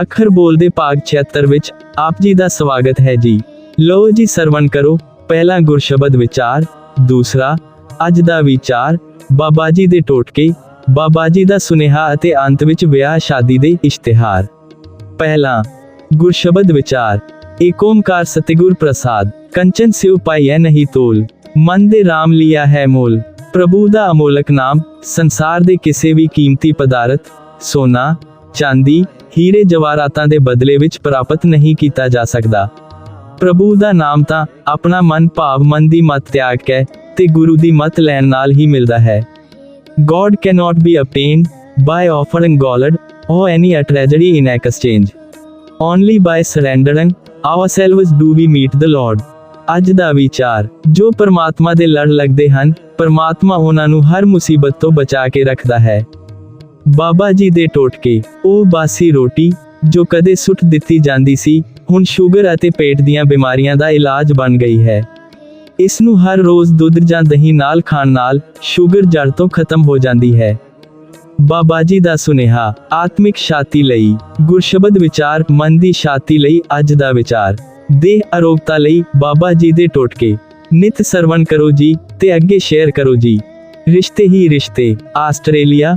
ਅੱਖਰ ਬੋਲਦੇ ਭਾਗ 76 ਵਿੱਚ ਆਪ ਜੀ ਦਾ ਸਵਾਗਤ ਹੈ ਜੀ। ਲਓ ਜੀ ਸਰਵਣ ਕਰੋ, ਪਹਿਲਾ ਗੁਰਸ਼ਬਦ ਵਿਚਾਰ, ਦੂਸਰਾ, ਅੱਜ ਦਾ ਵਿਚਾਰ, ਬਾਬਾ ਜੀ ਦੇ ਟੋਟਕੇ, ਬਾਬਾ ਜੀ ਦਾ ਸੁਨੇਹਾ ਅਤੇ ਅੰਤ ਵਿੱਚ ਵਿਆਹ ਸ਼ਾਦੀ ਦੇ ਇਸ਼ਤਿਹਾਰ। ਪਹਿਲਾ, ਗੁਰਸ਼ਬਦ ਵਿਚਾਰ, ਏਕ ਓਮਕਾਰ ਸਤਿਗੁਰ ਪ੍ਰਸਾਦ, ਕੰਚਨ ਸਿਉ ਪਾਈਐ ਨਹੀਂ ਤੋਲ, ਮਨ ਦੇ RAM ਲਿਆ ਹੈ ਮੋਲ, ਪ੍ਰਭੂ ਦਾ ਅਮੋਲਕ ਨਾਮ, ਸੰਸਾਰ ਦੇ ਕਿਸੇ ਵੀ ਕੀਮਤੀ ਪਦਾਰਥ, ਸੋਨਾ, ਚਾਂਦੀ ਹੀਰੇ ਜਵਾਹਰਾਤਾਂ ਦੇ ਬਦਲੇ ਵਿੱਚ ਪ੍ਰਾਪਤ ਨਹੀਂ ਕੀਤਾ ਜਾ ਸਕਦਾ ਪ੍ਰਭੂ ਦਾ ਨਾਮ ਤਾਂ ਆਪਣਾ ਮਨ ਭਾਵ ਮਨ ਦੀ ਮਤ ਤਿਆਗ ਕੇ ਤੇ ਗੁਰੂ ਦੀ ਮਤ ਲੈਣ ਨਾਲ ਹੀ ਮਿਲਦਾ ਹੈ God cannot be obtained by offering gold or any a in exchange. Only by surrendering ourselves do we meet the Lord. ਅੱਜ ਦਾ ਵਿਚਾਰ, ਜੋ ਪਰਮਾਤਮਾ ਦੇ ਲੜ ਲੱਗਦੇ ਹਨ, ਪਰਮਾਤਮਾ ਉਹਨਾਂ ਨੂੰ ਹਰ ਮੁਸੀਬਤ ਤੋਂ ਬਚਾ ਕੇ ਰੱਖਦਾ ਹੈ ਬਾਬਾ ਜੀ ਦੇ ਟੋਟਕੇ। ਉਹ ਬਾਸੀ ਰੋਟੀ, ਜੋ ਕਦੇ ਸੁੱਟ ਦਿੱਤੀ ਜਾਂਦੀ ਸੀ, ਹੁਣ ਸ਼ੂਗਰ ਅਤੇ ਪੇਟ ਦੀਆਂ ਬਿਮਾਰੀਆਂ ਦਾ ਇਲਾਜ ਬਣ ਗਈ ਹੈ। ਇਸ ਨੂੰ ਹਰ ਰੋਜ਼ ਦੁੱਧ ਜਾਂ ਦਹੀਂ ਨਾਲ ਖਾਣ ਨਾਲ ਸ਼ੂਗਰ ਜੜ ਤੋਂ ਖਤਮ ਹੋ ਜਾਂਦੀ ਹੈ। ਬਾਬਾ ਜੀ ਦਾ ਸੁਨੇਹਾ, ਆਤਮਿਕ ਸ਼ਾਂਤੀ ਲਈ। ਗੁਰਸ਼ਬਦ ਵਿਚਾਰ, ਮਨ ਦੀ ਸ਼ਾਂਤੀ ਲਈ ਅੱਜ ਦਾ ਵਿਚਾਰ। ਦੇਹ ਅਰੋਗਤਾ ਲਈ ਬਾਬਾ ਜੀ ਦੇ ਟੋਟਕੇ। ਨਿਤ ਸਰਵਣ ਕਰੋ ਜੀ ਤੇ ਅੱਗੇ ਸ਼ੇਅਰ ਕਰੋ ਜੀ। ਰਿਸ਼ਤੇ ਹੀ ਰਿਸ਼ਤੇ, Australia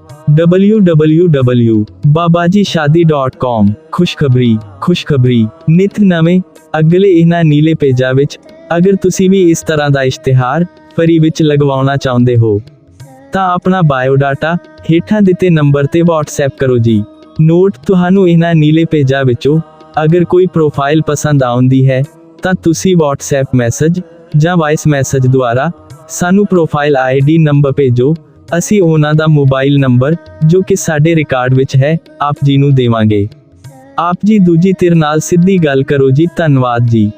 www.babajishadi.com ਖੁਸ਼ਖਬਰੀ ਖੁਸ਼ਖਬਰੀ ਨਿਤ ਨਵੇਂ ਅਗਲੇ ਇਹਨਾਂ ਨੀਲੇ ਪੇਜਾਂ ਵਿੱਚ ਅਗਰ ਤੁਸੀਂ ਵੀ ਇਸ ਤਰ੍ਹਾਂ ਦਾ ਇਸ਼ਤਿਹਾਰ ਫਰੀ ਵਿੱਚ ਲਗਵਾਉਣਾ ਚਾਹੁੰਦੇ ਹੋ ਤਾਂ ਆਪਣਾ ਬਾਇਓਡਾਟਾ ਹੇਠਾਂ ਦਿੱਤੇ ਨੰਬਰ ਤੇ WhatsApp ਕਰੋ ਜੀ ਨੋਟ ਤੁਹਾਨੂੰ ਇਹਨਾਂ ਨੀਲੇ ਪੇਜਾਂ ਵਿੱਚੋਂ ਅਗਰ ਕੋਈ ਪ੍ਰੋਫਾਈਲ ਪਸੰਦ ਆਉਂਦੀ ਹੈ ਤਾਂ ਤੁਸੀਂ WhatsApp ਮੈਸੇਜ ਜਾਂ ਵਾਇਸ ਮੈਸੇਜ ਦੁਆਰਾ ਸਾਨੂੰ ਪ੍ਰੋਫਾਈਲ ਆਈਡੀ ਨੰਬਰ ਭੇਜੋ ਅਸੀਂ ਉਹਨਾਂ ਦਾ ਮੋਬਾਈਲ ਨੰਬਰ, ਜੋ ਕਿ ਸਾਡੇ ਰਿਕਾਰਡ ਵਿੱਚ ਹੈ, ਆਪ ਜੀ ਨੂੰ ਦੇਵਾਂਗੇ। ਆਪ ਜੀ ਦੂਜੀ ਧਿਰ ਨਾਲ ਸਿੱਧੀ ਗੱਲ ਕਰੋ ਜੀ, ਧੰਨਵਾਦ ਜੀ।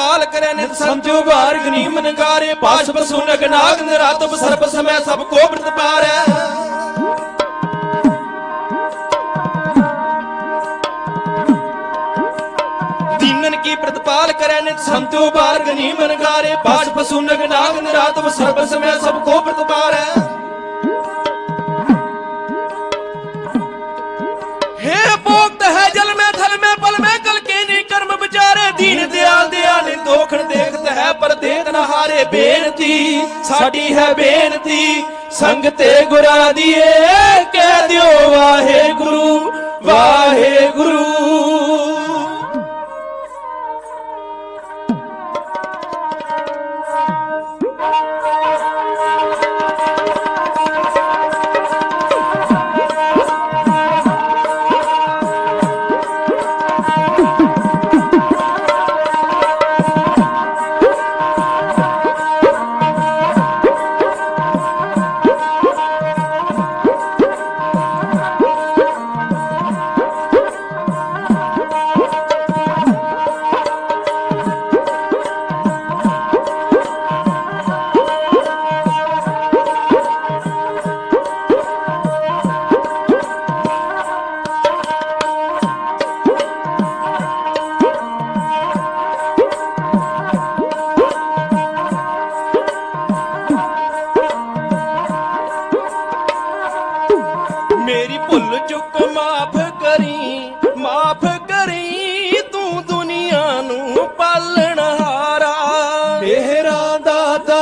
ਪ੍ਰਤਪਾਲ ਕਰੇ ਨਿਤ ਸੰਜੋ ਵਾਰ ਗਨੀਮ ਨਗਾਰੇ ਪਾਸ਼ ਬਸੁਨ ਅਗਨਾਗ ਨਿਰਾਤਬ ਸਰਬ ਸਮੈ ਸਭ ਕੋ ਪ੍ਰਤਪਾਰੈ ਤਿੰਨਨ ਕੀ ਪ੍ਰਤਪਾਲ ਕਰੇ ਨਿਤ ਸੰਜੋ ਵਾਰ ਗਨੀਮ ਨਗਾਰੇ ਪਾਸ਼ ਬਸੁਨ ਅਗਨਾਗ ਨਿਰਾਤਬ ਸਰਬ ਸਮੈ ਸਭ ਕੋ ਪ੍ਰਤਪਾਰੈ ਦਿਆਲ ਦੇਖਤ ਹੈ, ਪਰ ਦੇਤ ਨ ਹਾਰੇ। ਬੇਨਤੀ, ਸਾਡੀ ਹੈ ਬੇਨਤੀ, ਸੰਗ ਤੇ ਗੁਰਾਂ ਦੀਏ ਕਹਿ ਦਿਓ ਵਾਹਿਗੁਰੂ ਵਾਹਿਗੁਰੂ।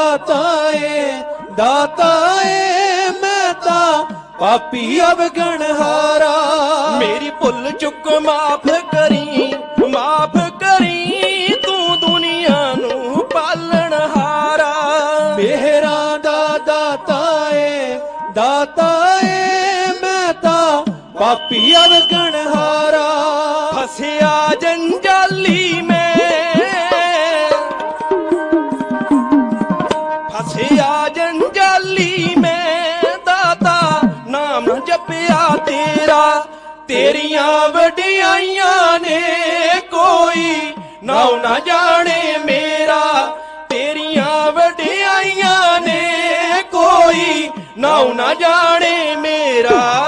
ਦਾਤਾ ਦਾਤਾ ਏ ਮੈਂ ਤਾਂ ਪਾਪੀ ਅਵਗਣ ਹਾਰਾ। ਮੇਰੀ ਭੁੱਲ ਚੁੱਕ ਮਾਫ ਕਰੀ ਮਾਫ ਕਰੀ ਤੂੰ ਦੁਨੀਆ ਨੂੰ ਪਾਲਣ ਹਾਰਾ। ਮੇਰਾ ਦਾ ਦਾਤਾ ਏ ਦਾਤਾ ਏ ਮੈਂ ਤਾਂ ਪਾਪੀ ਅਵਗਣ ਹਾਰਾ। ਫਸਿਆ ਜੰਜਾਲੀ ਮੈਂ ਜਪਿਆ ਤੇਰਾ, ਤੇਰੀਆਂ ਵਡਿਆਈਆਂ ਨੇ ਕੋਈ ਨਾਉ ਨਾ ਜਾਣੇ ਮੇਰਾ, ਤੇਰੀਆਂ ਵਡਿਆਈਆਂ ਨੇ ਕੋਈ ਨਾਉ ਨਾ ਜਾਣੇ ਮੇਰਾ।